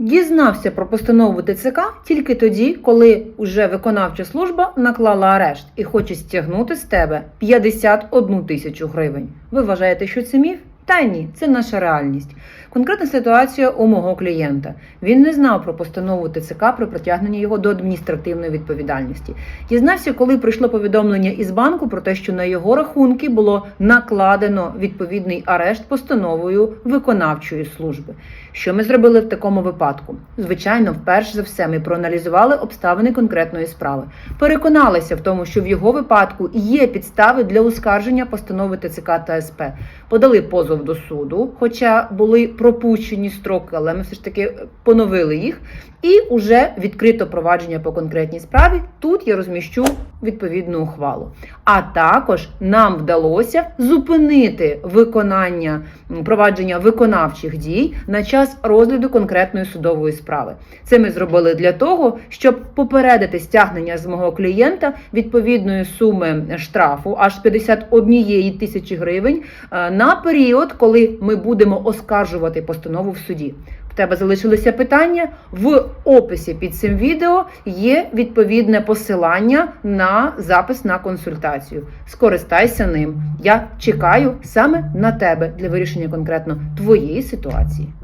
Дізнався про постанову ТЦК тільки тоді, коли уже виконавча служба наклала арешт і хоче стягнути з тебе 51 тисячу гривень. Ви вважаєте, що це міф? Та ні, це наша реальність. Конкретна ситуація у мого клієнта. Він не знав про постанову ТЦК про притягнення його до адміністративної відповідальності. Дізнався, коли прийшло повідомлення із банку про те, що на його рахунки було накладено відповідний арешт постановою виконавчої служби. Що ми зробили в такому випадку? Звичайно, вперше за все ми проаналізували обставини конкретної справи, переконалися в тому, що в його випадку є підстави для оскарження постанови ТЦК та СП. Подали позов до суду, хоча були пропущені строки, але ми все ж таки поновили їх. І вже відкрито провадження по конкретній справі. Тут я розміщу відповідну ухвалу. А також нам вдалося зупинити виконання провадження виконавчих дій на час розгляду конкретної судової справи. Це ми зробили для того, щоб попередити стягнення з мого клієнта відповідної суми штрафу аж 51 тисячі гривень е, на період, коли ми будемо оскаржувати постанову в суді. В тебе залишилися питання. В описі під цим відео є відповідне посилання на запис на консультацію. Скористайся ним. Я чекаю саме на тебе для вирішення конкретно твоєї ситуації.